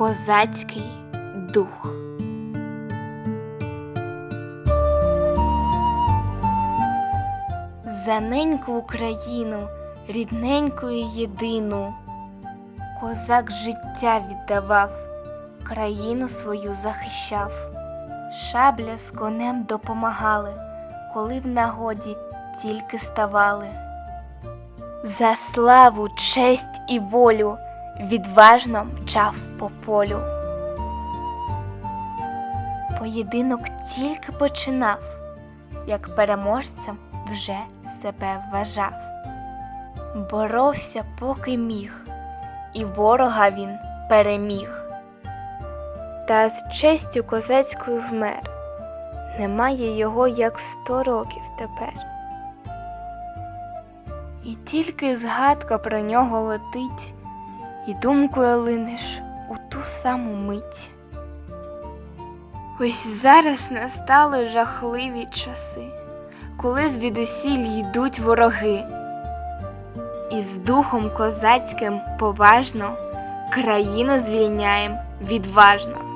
Козацький дух. За неньку Україну, рідненьку і єдину, козак життя віддавав, країну свою захищав, шабля з конем допомагали, коли в нагоді тільки ставали. За славу, честь і волю відважно мчав по полю. Поєдинок тільки починав, як переможцем вже себе вважав. Боровся, поки міг, і ворога він переміг. Та з честю козацькою вмер, немає його як сто років тепер. І тільки згадка про нього летить, і думкою линеш у ту саму мить. Ось зараз настали жахливі часи, коли звідусіль йдуть вороги, і з духом козацьким поважно країну звільняєм відважно.